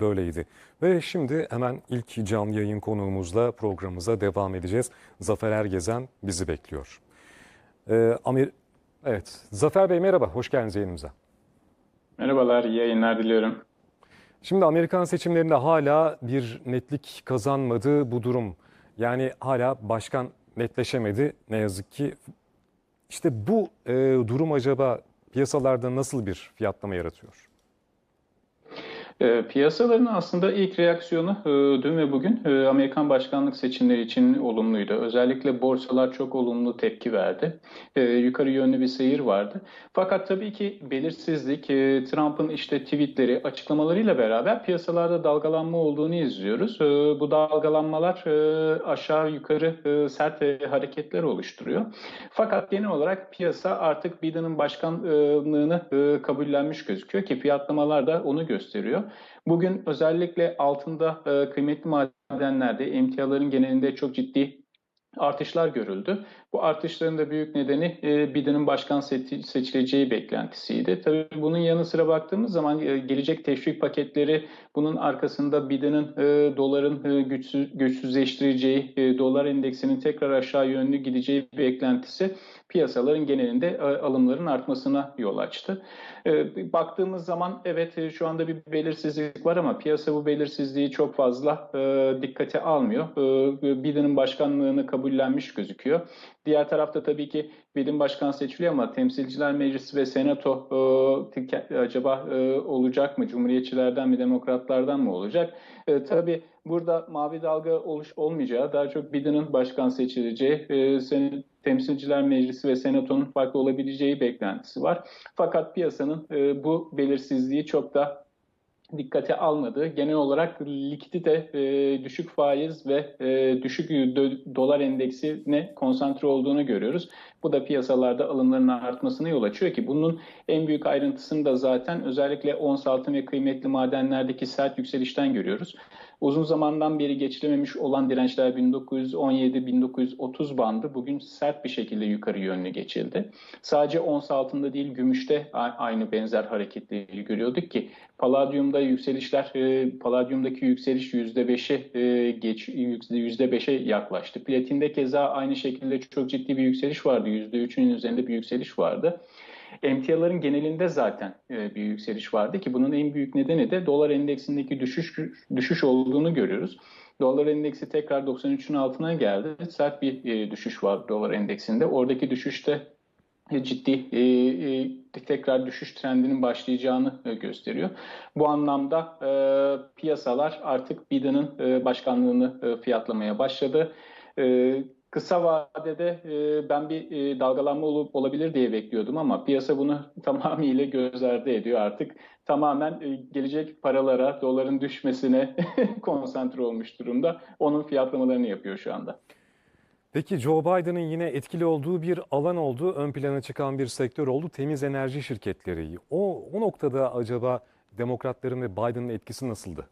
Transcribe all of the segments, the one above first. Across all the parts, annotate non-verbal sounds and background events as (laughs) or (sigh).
böyleydi. Ve şimdi hemen ilk canlı yayın konuğumuzla programımıza devam edeceğiz. Zafer Ergezen bizi bekliyor. Ee, Amir, evet, Zafer Bey merhaba, hoş geldiniz yayınımıza. Merhabalar, iyi yayınlar diliyorum. Şimdi Amerikan seçimlerinde hala bir netlik kazanmadı bu durum. Yani hala başkan netleşemedi ne yazık ki. İşte bu e, durum acaba piyasalarda nasıl bir fiyatlama yaratıyor? E, piyasaların aslında ilk reaksiyonu e, dün ve bugün e, Amerikan başkanlık seçimleri için olumluydu. Özellikle borsalar çok olumlu tepki verdi. E, yukarı yönlü bir seyir vardı. Fakat tabii ki belirsizlik, Trump'ın işte tweetleri, açıklamalarıyla beraber piyasalarda dalgalanma olduğunu izliyoruz. Bu dalgalanmalar aşağı yukarı sert hareketler oluşturuyor. Fakat genel olarak piyasa artık Biden'ın başkanlığını kabullenmiş gözüküyor ki fiyatlamalar da onu gösteriyor. Bugün özellikle altında e, kıymetli madenlerde emtiaların genelinde çok ciddi artışlar görüldü. Bu artışların da büyük nedeni e, Biden'ın başkan seçileceği beklentisiydi. Tabii bunun yanı sıra baktığımız zaman e, gelecek teşvik paketleri bunun arkasında Biden'ın e, doların e, güçsüz, güçsüzleştireceği, e, dolar endeksinin tekrar aşağı yönlü gideceği beklentisi piyasaların genelinde e, alımların artmasına yol açtı. E, baktığımız zaman evet e, şu anda bir belirsizlik var ama piyasa bu belirsizliği çok fazla dikkate almıyor. Biden'ın başkanlığını kabullenmiş gözüküyor. Diğer tarafta tabii ki Biden başkan seçiliyor ama Temsilciler Meclisi ve Senato acaba olacak mı? Cumhuriyetçilerden mi, demokratlardan mı olacak? E, tabii burada mavi dalga oluş olmayacağı, daha çok Biden'ın başkan seçileceği, e, senin Temsilciler Meclisi ve Senato'nun farklı olabileceği beklentisi var. Fakat piyasanın e, bu belirsizliği çok da dikkate almadığı, genel olarak likidite, e, düşük faiz ve e, düşük dolar endeksine konsantre olduğunu görüyoruz. Bu da piyasalarda alımların artmasına yol açıyor ki bunun en büyük ayrıntısını da zaten özellikle ons altın ve kıymetli madenlerdeki sert yükselişten görüyoruz. Uzun zamandan beri geçilememiş olan dirençler 1917-1930 bandı bugün sert bir şekilde yukarı yönlü geçildi. Sadece ons altında değil gümüşte aynı benzer hareketleri görüyorduk ki Palladium'da yükselişler, e, Palladium'daki yükseliş %5'e e, geç %5'e yaklaştı. Platinde keza aynı şekilde çok ciddi bir yükseliş vardı. %3'ün üzerinde bir yükseliş vardı. Emtiaların genelinde zaten e, bir yükseliş vardı ki bunun en büyük nedeni de dolar endeksindeki düşüş düşüş olduğunu görüyoruz. Dolar endeksi tekrar 93'ün altına geldi. Sert bir e, düşüş var dolar endeksinde. Oradaki düşüşte ciddi e, e, tekrar düşüş trendinin başlayacağını e, gösteriyor. Bu anlamda e, piyasalar artık Biden'ın e, başkanlığını e, fiyatlamaya başladı. E, Kısa vadede e, ben bir e, dalgalanma olup olabilir diye bekliyordum ama piyasa bunu (laughs) tamamıyla göz ardı ediyor artık. Tamamen e, gelecek paralara, doların düşmesine (laughs) konsantre olmuş durumda. Onun fiyatlamalarını yapıyor şu anda. Peki Joe Biden'ın yine etkili olduğu bir alan oldu, ön plana çıkan bir sektör oldu. Temiz enerji şirketleri. O, o noktada acaba demokratların ve Biden'ın etkisi nasıldı?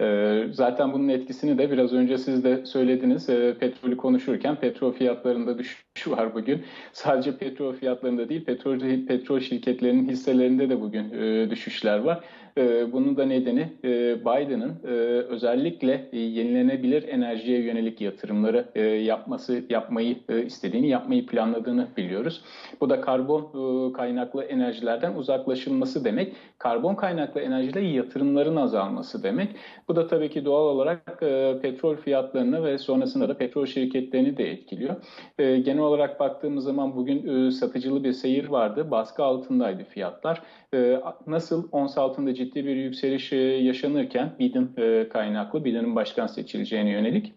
Ee, zaten bunun etkisini de biraz önce siz de söylediniz. Ee, petrolü konuşurken petrol fiyatlarında düşüş var bugün. Sadece petrol fiyatlarında değil, petrol petrol şirketlerinin hisselerinde de bugün e, düşüşler var. Ee, bunun da nedeni e, Biden'ın e, özellikle yenilenebilir enerjiye yönelik yatırımları yapması, yapmayı istediğini, yapmayı planladığını biliyoruz. Bu da karbon kaynaklı enerjilerden uzaklaşılması demek. Karbon kaynaklı enerjide yatırımların azalması demek. Bu da tabii ki doğal olarak e, petrol fiyatlarını ve sonrasında da petrol şirketlerini de etkiliyor. E, genel olarak baktığımız zaman bugün e, satıcılı bir seyir vardı. Baskı altındaydı fiyatlar. E, nasıl ons altında ciddi bir yükseliş e, yaşanırken Biden e, kaynaklı, Biden'ın başkan seçileceğine yönelik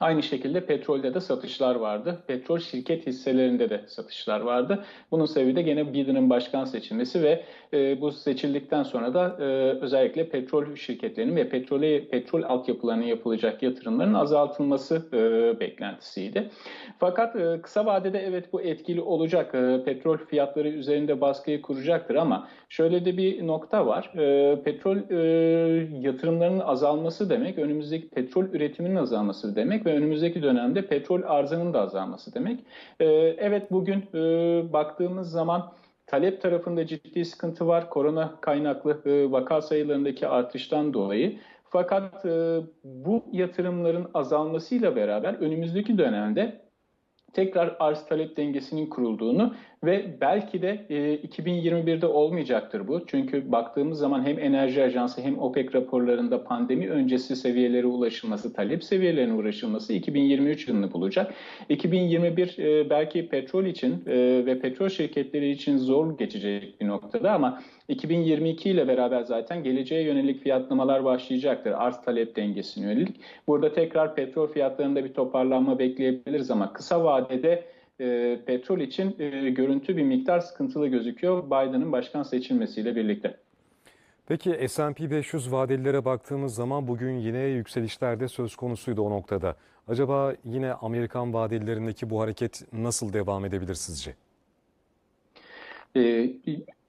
Aynı şekilde petrolde de satışlar vardı. Petrol şirket hisselerinde de satışlar vardı. Bunun sebebi de gene Biden'ın başkan seçilmesi ve e, bu seçildikten sonra da e, özellikle petrol şirketlerinin ve petrole, petrol altyapılarına yapılacak yatırımların azaltılması e, beklentisiydi. Fakat e, kısa vadede evet bu etkili olacak. E, petrol fiyatları üzerinde baskıyı kuracaktır ama şöyle de bir nokta var. E, petrol e, yatırımlarının azalması demek önümüzdeki petrol üretiminin azalması demek ve önümüzdeki dönemde petrol arzının da azalması demek. Ee, evet bugün e, baktığımız zaman talep tarafında ciddi sıkıntı var korona kaynaklı e, vaka sayılarındaki artıştan dolayı. Fakat e, bu yatırımların azalmasıyla beraber önümüzdeki dönemde tekrar arz talep dengesinin kurulduğunu ve belki de e, 2021'de olmayacaktır bu. Çünkü baktığımız zaman hem Enerji Ajansı hem OPEC raporlarında pandemi öncesi seviyelere ulaşılması, talep seviyelerine ulaşılması 2023 yılını bulacak. 2021 e, belki petrol için e, ve petrol şirketleri için zor geçecek bir noktada ama 2022 ile beraber zaten geleceğe yönelik fiyatlamalar başlayacaktır. Arz talep dengesine yönelik. Burada tekrar petrol fiyatlarında bir toparlanma bekleyebiliriz ama kısa vadede e, petrol için e, görüntü bir miktar sıkıntılı gözüküyor Biden'ın başkan seçilmesiyle birlikte. Peki S&P 500 vadelilere baktığımız zaman bugün yine yükselişlerde söz konusuydu o noktada. Acaba yine Amerikan vadelilerindeki bu hareket nasıl devam edebilir sizce? E,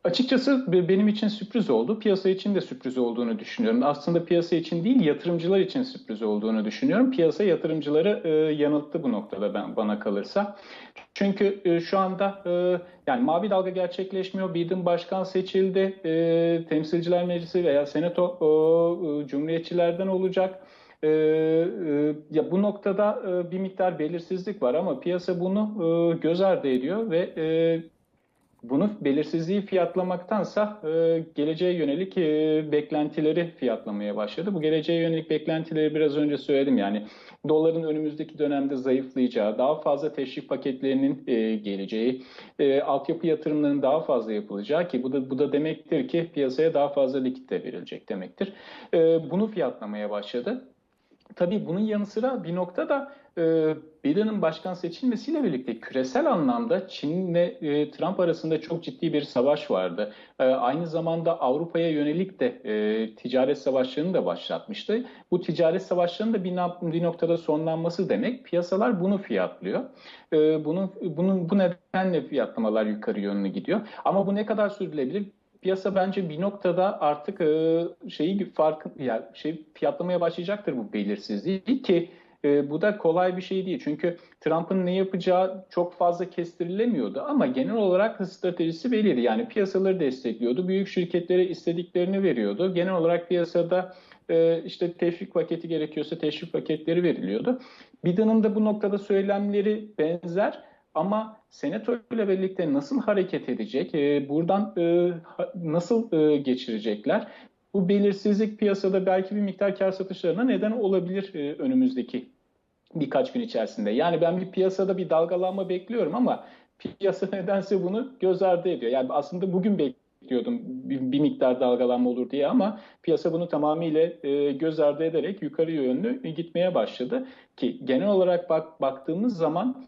açıkçası be- benim için sürpriz oldu. Piyasa için de sürpriz olduğunu düşünüyorum. Aslında piyasa için değil, yatırımcılar için sürpriz olduğunu düşünüyorum. Piyasa yatırımcıları e, yanılttı bu noktada ben bana kalırsa. Çünkü e, şu anda e, yani mavi dalga gerçekleşmiyor. Biden başkan seçildi. E, Temsilciler Meclisi veya Senato e, Cumhuriyetçilerden olacak. E, e, ya bu noktada e, bir miktar belirsizlik var ama piyasa bunu e, göz ardı ediyor ve e, bunu belirsizliği fiyatlamaktansa e, geleceğe yönelik e, beklentileri fiyatlamaya başladı. Bu geleceğe yönelik beklentileri biraz önce söyledim. Yani doların önümüzdeki dönemde zayıflayacağı, daha fazla teşvik paketlerinin e, geleceği, e, altyapı yatırımlarının daha fazla yapılacağı ki bu da bu da demektir ki piyasaya daha fazla likit de verilecek demektir. E, bunu fiyatlamaya başladı. Tabii bunun yanı sıra bir noktada e, Biden'ın başkan seçilmesiyle birlikte küresel anlamda Çin ve e, Trump arasında çok ciddi bir savaş vardı. E, aynı zamanda Avrupa'ya yönelik de e, ticaret savaşlarını da başlatmıştı. Bu ticaret savaşlarının da bir, bir noktada sonlanması demek. Piyasalar bunu fiyatlıyor. E, bunun, bunun bu nedenle fiyatlamalar yukarı yönlü gidiyor. Ama bu ne kadar sürdürülebilir? Piyasa bence bir noktada artık e, şeyi farkı yani şey fiyatlamaya başlayacaktır bu belirsizliği ki e, bu da kolay bir şey değil. Çünkü Trump'ın ne yapacağı çok fazla kestirilemiyordu ama genel olarak stratejisi belliydi. Yani piyasaları destekliyordu. Büyük şirketlere istediklerini veriyordu. Genel olarak piyasada e, işte teşvik paketi gerekiyorsa teşvik paketleri veriliyordu. Biden'ın da bu noktada söylemleri benzer. Ama Senato ile birlikte nasıl hareket edecek, e, buradan e, nasıl e, geçirecekler? Bu belirsizlik piyasada belki bir miktar kar satışlarına neden olabilir e, önümüzdeki birkaç gün içerisinde. Yani ben bir piyasada bir dalgalanma bekliyorum ama piyasa (laughs) nedense bunu göz ardı ediyor. Yani aslında bugün bekliyordum bir, bir miktar dalgalanma olur diye ama piyasa bunu tamamıyla e, göz ardı ederek yukarı yönlü gitmeye başladı. Ki genel olarak bak, baktığımız zaman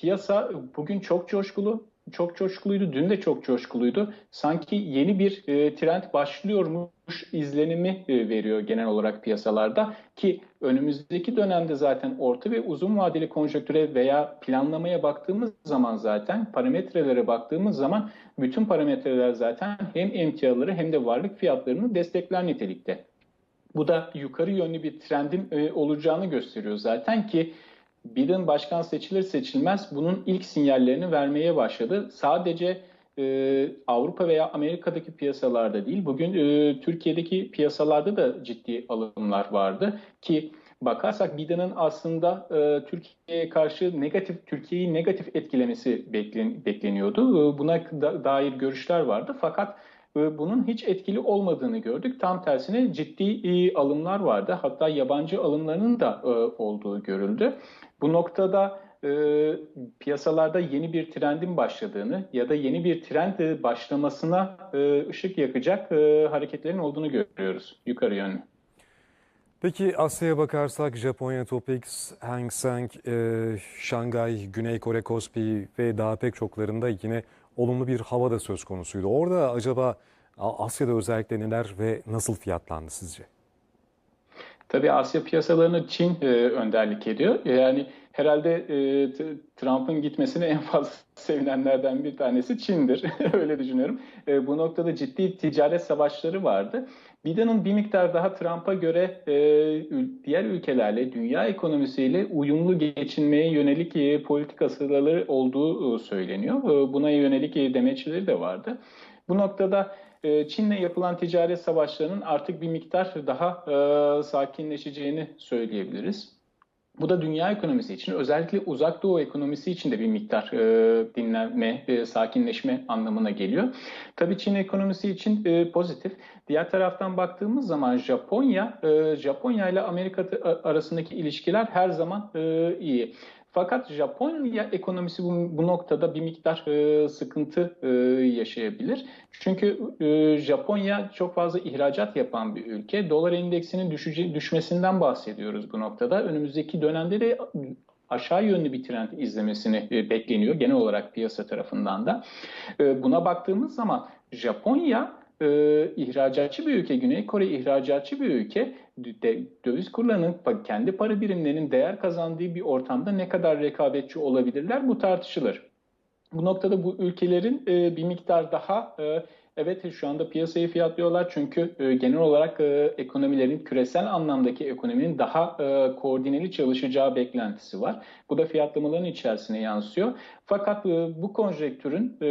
Piyasa bugün çok coşkulu, çok coşkuluydu. Dün de çok coşkuluydu. Sanki yeni bir e, trend başlıyormuş izlenimi e, veriyor genel olarak piyasalarda ki önümüzdeki dönemde zaten orta ve uzun vadeli konjonktüre veya planlamaya baktığımız zaman zaten parametrelere baktığımız zaman bütün parametreler zaten hem emtiaları hem de varlık fiyatlarını destekler nitelikte. Bu da yukarı yönlü bir trendin e, olacağını gösteriyor zaten ki Biden başkan seçilir seçilmez bunun ilk sinyallerini vermeye başladı. Sadece e, Avrupa veya Amerika'daki piyasalarda değil, bugün e, Türkiye'deki piyasalarda da ciddi alımlar vardı ki bakarsak Biden'ın aslında e, Türkiye'ye karşı negatif, Türkiye'yi negatif etkilemesi beklen, bekleniyordu. E, buna da, dair görüşler vardı fakat bunun hiç etkili olmadığını gördük. Tam tersine ciddi e, alımlar vardı. Hatta yabancı alımlarının da e, olduğu görüldü. Bu noktada e, piyasalarda yeni bir trendin başladığını ya da yeni bir trend e, başlamasına e, ışık yakacak e, hareketlerin olduğunu görüyoruz yukarı yönlü. Peki Asya'ya bakarsak Japonya Topix, Hang Seng, e, Şangay, Güney Kore Kospi ve daha pek çoklarında yine olumlu bir hava da söz konusuydu. Orada acaba Asya'da özellikle neler ve nasıl fiyatlandı sizce? Tabii Asya piyasalarını Çin e, önderlik ediyor. Yani herhalde e, Trump'ın gitmesine en fazla (laughs) sevinenlerden bir tanesi Çin'dir. (laughs) Öyle düşünüyorum. E, bu noktada ciddi ticaret savaşları vardı. Biden'ın bir miktar daha Trump'a göre e, diğer ülkelerle, dünya ekonomisiyle uyumlu geçinmeye yönelik e, politikaları olduğu e, söyleniyor. E, buna yönelik e, demeçleri de vardı. Bu noktada e, Çin'le yapılan ticaret savaşlarının artık bir miktar daha e, sakinleşeceğini söyleyebiliriz. Bu da dünya ekonomisi için özellikle uzak doğu ekonomisi için de bir miktar e, dinlenme, e, sakinleşme anlamına geliyor. Tabii Çin ekonomisi için e, pozitif. Diğer taraftan baktığımız zaman Japonya, e, Japonya ile Amerika arasındaki ilişkiler her zaman e, iyi. Fakat Japonya ekonomisi bu, bu noktada bir miktar e, sıkıntı e, yaşayabilir. Çünkü e, Japonya çok fazla ihracat yapan bir ülke. Dolar endeksinin düşüce, düşmesinden bahsediyoruz bu noktada. Önümüzdeki dönemde de aşağı yönlü bir trend izlemesini e, bekleniyor genel olarak piyasa tarafından da. E, buna baktığımız zaman Japonya e, ihracatçı bir ülke, Güney Kore ihracatçı bir ülke de, döviz kurlarının kendi para birimlerinin değer kazandığı bir ortamda ne kadar rekabetçi olabilirler bu tartışılır. Bu noktada bu ülkelerin e, bir miktar daha e, Evet şu anda piyasayı fiyatlıyorlar çünkü e, genel olarak e, ekonomilerin küresel anlamdaki ekonominin daha e, koordineli çalışacağı beklentisi var. Bu da fiyatlamaların içerisine yansıyor. Fakat e, bu konjektürün e,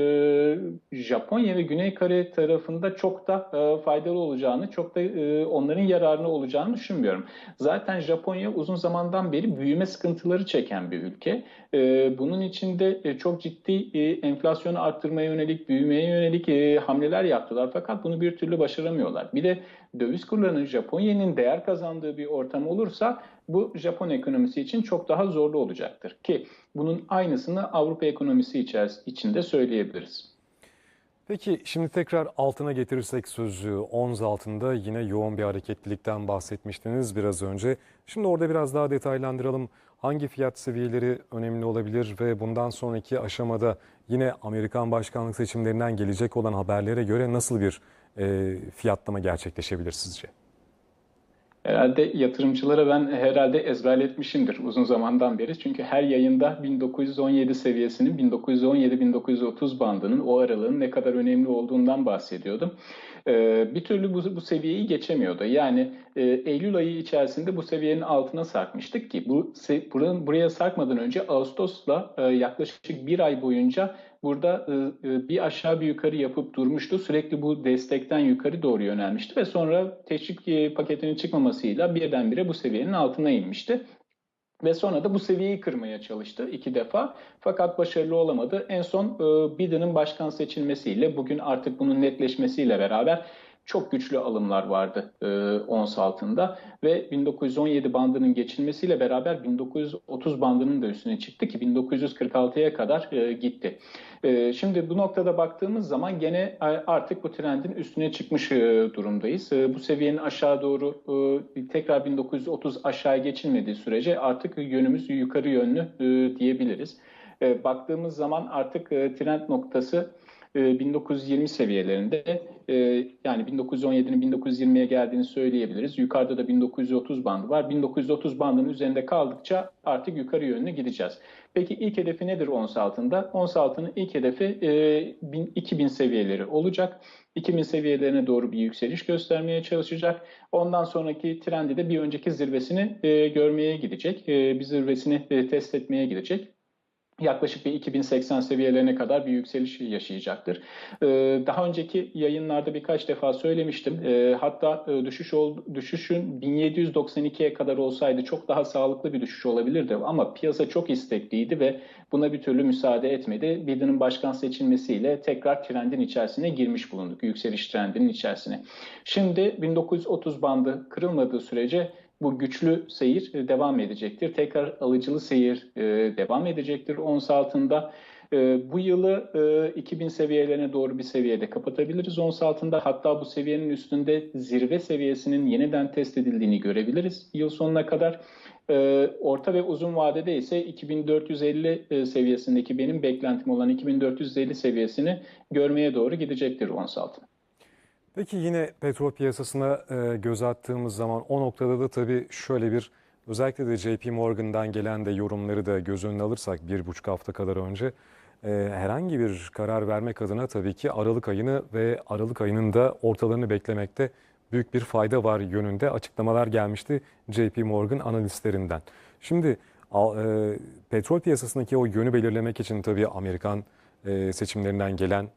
Japonya ve Güney Kore tarafında çok da e, faydalı olacağını, çok da e, onların yararına olacağını düşünmüyorum. Zaten Japonya uzun zamandan beri büyüme sıkıntıları çeken bir ülke. E, bunun içinde e, çok ciddi e, enflasyonu arttırmaya yönelik, büyümeye yönelik e, hamleler yaptılar. Fakat bunu bir türlü başaramıyorlar. Bir de döviz kurlarının Japonya'nın değer kazandığı bir ortam olursa bu Japon ekonomisi için çok daha zorlu olacaktır. Ki bunun aynısını Avrupa ekonomisi içinde söyleyebiliriz. Peki şimdi tekrar altına getirirsek sözü ons altında yine yoğun bir hareketlilikten bahsetmiştiniz biraz önce. Şimdi orada biraz daha detaylandıralım. Hangi fiyat seviyeleri önemli olabilir ve bundan sonraki aşamada yine Amerikan başkanlık seçimlerinden gelecek olan haberlere göre nasıl bir e, fiyatlama gerçekleşebilir sizce? Herhalde yatırımcılara ben herhalde ezberletmişimdir uzun zamandan beri. Çünkü her yayında 1917 seviyesinin 1917-1930 bandının o aralığın ne kadar önemli olduğundan bahsediyordum. Ee, bir türlü bu, bu seviyeyi geçemiyordu. Yani e, Eylül ayı içerisinde bu seviyenin altına sarkmıştık ki bu buranın, buraya sarkmadan önce Ağustos'la e, yaklaşık bir ay boyunca burada e, e, bir aşağı bir yukarı yapıp durmuştu. Sürekli bu destekten yukarı doğru yönelmişti ve sonra teşvik e, paketinin çıkmamasıyla birdenbire bu seviyenin altına inmişti. Ve sonra da bu seviyeyi kırmaya çalıştı iki defa. Fakat başarılı olamadı. En son e, Biden'ın başkan seçilmesiyle bugün artık bunun netleşmesiyle beraber çok güçlü alımlar vardı e, ons altında ve 1917 bandının geçilmesiyle beraber 1930 bandının da üstüne çıktı ki 1946'ya kadar e, gitti. E, şimdi bu noktada baktığımız zaman gene artık bu trendin üstüne çıkmış e, durumdayız. E, bu seviyenin aşağı doğru e, tekrar 1930 aşağı geçilmediği sürece artık yönümüz yukarı yönlü e, diyebiliriz. E, baktığımız zaman artık e, trend noktası 1920 e, seviyelerinde e, yani 1917'nin 1920'ye geldiğini söyleyebiliriz. Yukarıda da 1930 bandı var. 1930 bandının üzerinde kaldıkça artık yukarı yönlü gideceğiz. Peki ilk hedefi nedir ons altında? Ons altının ilk hedefi 2000 e, seviyeleri olacak. 2000 seviyelerine doğru bir yükseliş göstermeye çalışacak. Ondan sonraki trendi de bir önceki zirvesini görmeye gidecek. Bir zirvesini test etmeye gidecek yaklaşık bir 2080 seviyelerine kadar bir yükseliş yaşayacaktır. Ee, daha önceki yayınlarda birkaç defa söylemiştim. Ee, hatta e, düşüş ol, düşüşün 1792'ye kadar olsaydı çok daha sağlıklı bir düşüş olabilirdi. Ama piyasa çok istekliydi ve buna bir türlü müsaade etmedi. Biden'ın başkan seçilmesiyle tekrar trendin içerisine girmiş bulunduk. Yükseliş trendinin içerisine. Şimdi 1930 bandı kırılmadığı sürece bu güçlü seyir e, devam edecektir. Tekrar alıcılı seyir e, devam edecektir ons altında. E, bu yılı 2000 seviyelerine doğru bir seviyede kapatabiliriz ons altında. Hatta bu seviyenin üstünde zirve seviyesinin yeniden test edildiğini görebiliriz yıl sonuna kadar. Orta ve uzun vadede ise 2450 seviyesindeki benim beklentim olan 2450 seviyesini görmeye doğru gidecektir ons altına. Peki yine petrol piyasasına e, göz attığımız zaman o noktada da tabii şöyle bir özellikle de JP Morgan'dan gelen de yorumları da göz önüne alırsak bir buçuk hafta kadar önce e, herhangi bir karar vermek adına tabii ki Aralık ayını ve Aralık ayının da ortalarını beklemekte büyük bir fayda var yönünde açıklamalar gelmişti JP Morgan analistlerinden. Şimdi e, petrol piyasasındaki o yönü belirlemek için tabii Amerikan seçimlerinden gelen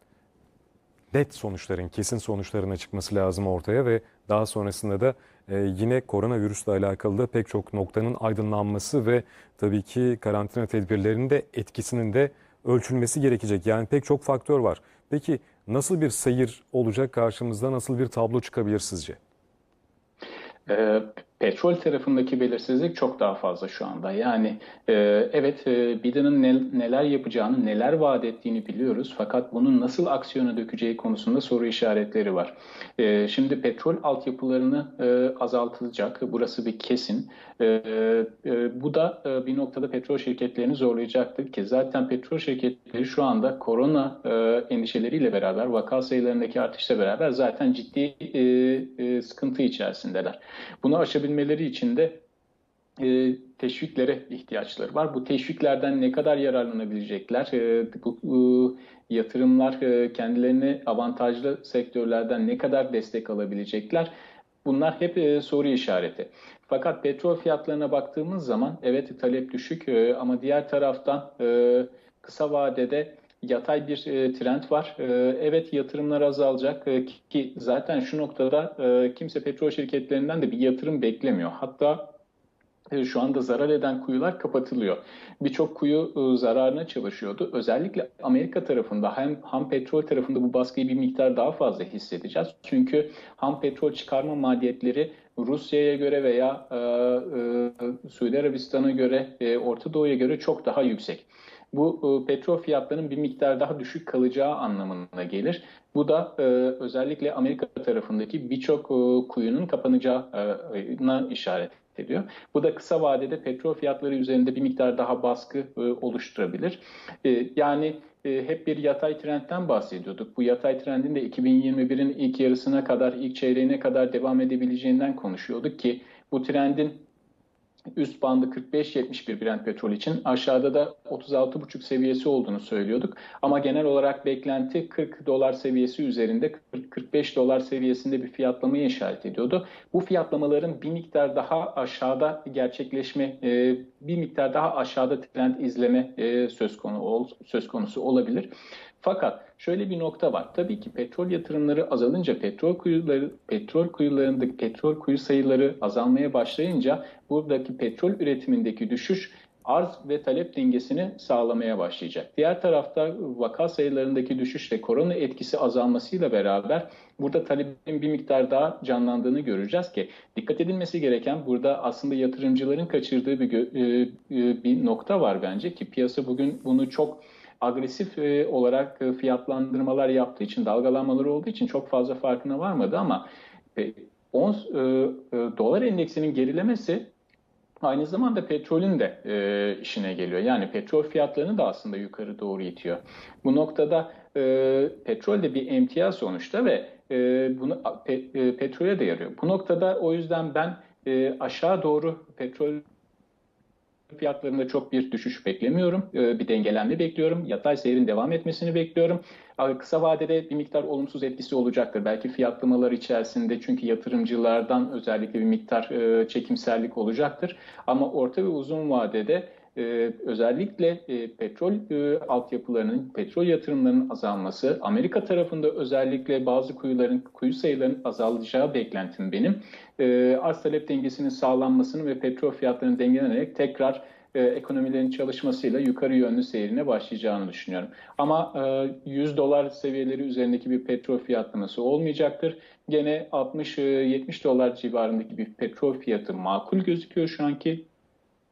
net sonuçların, kesin sonuçların çıkması lazım ortaya ve daha sonrasında da e, yine koronavirüsle alakalı da pek çok noktanın aydınlanması ve tabii ki karantina tedbirlerinin de etkisinin de ölçülmesi gerekecek. Yani pek çok faktör var. Peki nasıl bir seyir olacak karşımızda, nasıl bir tablo çıkabilir sizce? Ee, petrol tarafındaki belirsizlik çok daha fazla şu anda. Yani e, evet e, Biden'ın ne- neler yapacağını, neler vaat ettiğini biliyoruz. Fakat bunun nasıl aksiyona dökeceği konusunda soru işaretleri var. E, şimdi petrol altyapılarını e, azaltılacak. Burası bir kesin. E, e, bu da e, bir noktada petrol şirketlerini zorlayacaktır ki zaten petrol şirketleri şu anda korona e, endişeleriyle beraber, vaka sayılarındaki artışla beraber zaten ciddi e, e, sıkıntı içerisindeler. Bunu aşabilmeleri için de e, teşviklere ihtiyaçları var. Bu teşviklerden ne kadar yararlanabilecekler? E, bu e, yatırımlar e, kendilerine avantajlı sektörlerden ne kadar destek alabilecekler? Bunlar hep e, soru işareti. Fakat petrol fiyatlarına baktığımız zaman evet talep düşük e, ama diğer taraftan e, kısa vadede yatay bir e, trend var. E, evet yatırımlar azalacak e, ki zaten şu noktada e, kimse petrol şirketlerinden de bir yatırım beklemiyor. Hatta e, şu anda zarar eden kuyular kapatılıyor. Birçok kuyu e, zararına çalışıyordu. Özellikle Amerika tarafında hem ham petrol tarafında bu baskıyı bir miktar daha fazla hissedeceğiz. Çünkü ham petrol çıkarma maliyetleri Rusya'ya göre veya e, e, Suudi Arabistan'a göre, e, Orta Doğu'ya göre çok daha yüksek. Bu e, petrol fiyatlarının bir miktar daha düşük kalacağı anlamına gelir. Bu da e, özellikle Amerika tarafındaki birçok e, kuyunun kapanacağına işaret ediyor. Bu da kısa vadede petrol fiyatları üzerinde bir miktar daha baskı e, oluşturabilir. E, yani e, hep bir yatay trendten bahsediyorduk. Bu yatay trendin de 2021'in ilk yarısına kadar, ilk çeyreğine kadar devam edebileceğinden konuşuyorduk ki bu trendin üst bandı 45-71 Brent petrol için aşağıda da 36,5 seviyesi olduğunu söylüyorduk. Ama genel olarak beklenti 40 dolar seviyesi üzerinde 40-45 dolar seviyesinde bir fiyatlamaya işaret ediyordu. Bu fiyatlamaların bir miktar daha aşağıda gerçekleşme, e, bir miktar daha aşağıda trend izleme e, söz konusu olabilir. Fakat şöyle bir nokta var. Tabii ki petrol yatırımları azalınca petrol kuyuları petrol kuyularındaki petrol kuyu sayıları azalmaya başlayınca buradaki petrol üretimindeki düşüş arz ve talep dengesini sağlamaya başlayacak. Diğer tarafta vaka sayılarındaki düşüş ve korona etkisi azalmasıyla beraber burada talebin bir miktar daha canlandığını göreceğiz ki dikkat edilmesi gereken burada aslında yatırımcıların kaçırdığı bir, bir nokta var bence ki piyasa bugün bunu çok agresif e, olarak e, fiyatlandırmalar yaptığı için, dalgalanmalar olduğu için çok fazla farkına varmadı ama e, ons e, e, dolar endeksinin gerilemesi aynı zamanda petrolün de e, işine geliyor. Yani petrol fiyatlarını da aslında yukarı doğru itiyor. Bu noktada e, petrol de bir emtia sonuçta ve e, bunu pe, e, petrole de yarıyor. Bu noktada o yüzden ben e, aşağı doğru petrol fiyatlarında çok bir düşüş beklemiyorum. Ee, Bir dengelenme bekliyorum. Yatay seyrin devam etmesini bekliyorum. Kısa vadede bir miktar olumsuz etkisi olacaktır. Belki fiyatlamalar içerisinde çünkü yatırımcılardan özellikle bir miktar e, çekimsellik olacaktır. Ama orta ve uzun vadede e, özellikle e, petrol e, altyapılarının, petrol yatırımlarının azalması, Amerika tarafında özellikle bazı kuyuların, kuyu sayılarının azalacağı beklentim benim. E, arz talep dengesinin sağlanmasını ve petrol fiyatlarının dengelenerek tekrar e, ekonomilerin çalışmasıyla yukarı yönlü seyrine başlayacağını düşünüyorum. Ama e, 100 dolar seviyeleri üzerindeki bir petrol fiyatlaması olmayacaktır. Gene 60-70 dolar civarındaki bir petrol fiyatı makul gözüküyor şu anki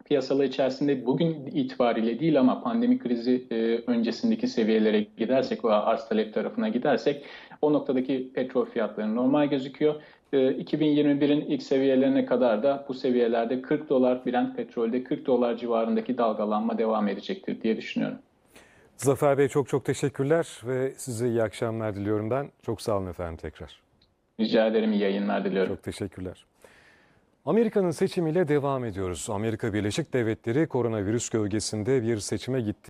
piyasalar içerisinde bugün itibariyle değil ama pandemi krizi e, öncesindeki seviyelere gidersek veya arz talep tarafına gidersek o noktadaki petrol fiyatları normal gözüküyor. E, 2021'in ilk seviyelerine kadar da bu seviyelerde 40 dolar Brent petrolde 40 dolar civarındaki dalgalanma devam edecektir diye düşünüyorum. Zafer Bey çok çok teşekkürler ve size iyi akşamlar diliyorum ben. Çok sağ olun efendim tekrar. Rica ederim iyi yayınlar diliyorum. Çok teşekkürler. Amerika'nın seçimiyle devam ediyoruz. Amerika Birleşik Devletleri koronavirüs gölgesinde bir seçime gitti.